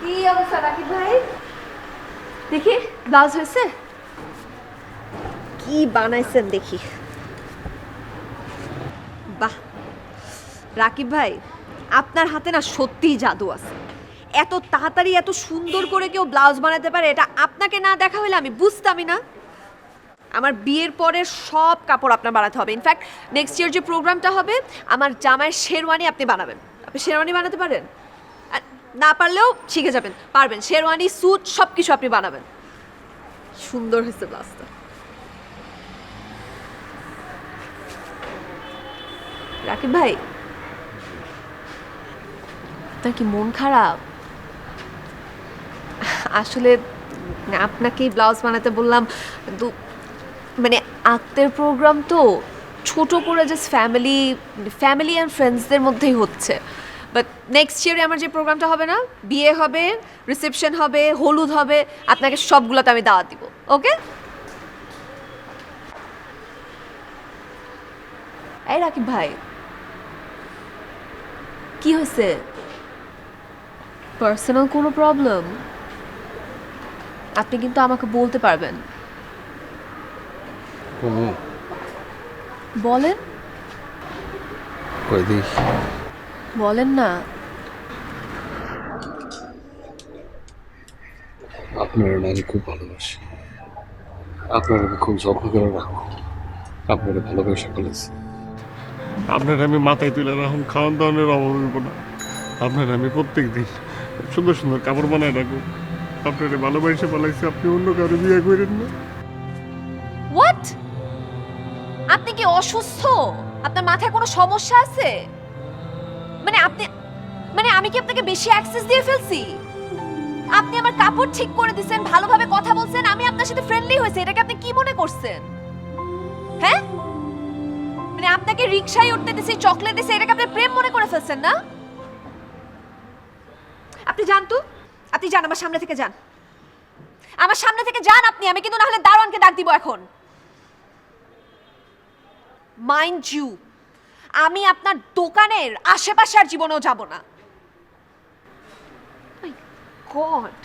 কি অবস্থা রাকিব ভাই? দেখি ব্লাউজ হয়েছে? কি বানাইছেন দেখি। বাহ, রাকিব ভাই, আপনার হাতে না সত্যিই জাদু আছে। এত তাড়াতাড়ি, এত সুন্দর করে কেউ ব্লাউজ বানাতে পারে, এটা আপনাকে না দেখা হলে আমি বুঝতামই না। আমার বিয়ের পরে সব কাপড় আপনার বানাতে হবে। ইনফ্যাক্ট নেক্সট ইয়ার যে প্রোগ্রামটা হবে, আমার জামাইয়ের শেরওয়ানি আপনি বানাবেন। আপনি শেরওয়ানি বানাতে পারেন? না পারলেও শিখে যাবেন পারবেন। শেরওয়ানি স্যুট সব কিছু আপনি বানাবেন। সুন্দর হয়েছে ব্লাউজটা রাকিব ভাই আপনার কি মন খারাপ? আসলে আপনাকেই ব্লাউজ বানাতে বললাম কিন্তু মানে আক্তের প্রোগ্রাম তো ছোট করে জাস্ট ফ্যামিলি ফ্যামিলি অ্যান্ড ফ্রেন্ডসদের মধ্যেই হচ্ছে। বাট নেক্সট ইয়ারে আমার যে প্রোগ্রামটা হবে না বিয়ে হবে রিসেপশন হবে হলুদ হবে আপনাকে সবগুলোতে আমি দাওয়াত দিব ওকে? এই রাকিব ভাই কি হয়েছে? পার্সোনাল কোনো প্রবলেম আপনি কিন্তু আমাকে বলতে পারবেন। বলেন। কই দিই বলেন না। আপনার আমি খুব ভালোবাসি। আপনার আমি খুব যত্ন করে রাখব। আপনার ভালোবাসা ফেলেছি আপনার আমি মাথায় তুলে রাখুন খাওয়ান দাওয়ানের অভাব হইব না। আপনার আমি প্রত্যেক দিন সুন্দর সুন্দর কাপড় বানায় রাখব। আপনার ভালোবাসা পালাইছি আপনি অন্য কারও বিয়ে করেন না। হোয়াট আপনি কি অসুস্থ? আপনার মাথায় কোনো সমস্যা আছে? মানে আপনি মানে আমি কি আপনাকে বেশি অ্যাক্সেস দিয়ে ফেলছি? আপনি আমার কাপড় ঠিক করে দিছেন, ভালোভাবে কথা বলছেন, আমি আপনার সাথে ফ্রেন্ডলি হয়েছে, এটাকে আপনি কি মনে করছেন? হ্যাঁ? মানে আপনাকে রিকশায় উঠতে দিছি চকলেট দিছি, এটাকে আপনি প্রেম মনে করে ফেলছেন না? আপনি যান তো, আপনি যান, আমার সামনে থেকে যান। আমার সামনে থেকে যান আপনি, আমি কিন্তু না হলে দারোয়ানকে ডাক দিব এখন। মাইন্ড ইউ আমি আপনার দোকানের আশেপাশে আর জীবনেও যাব না। গড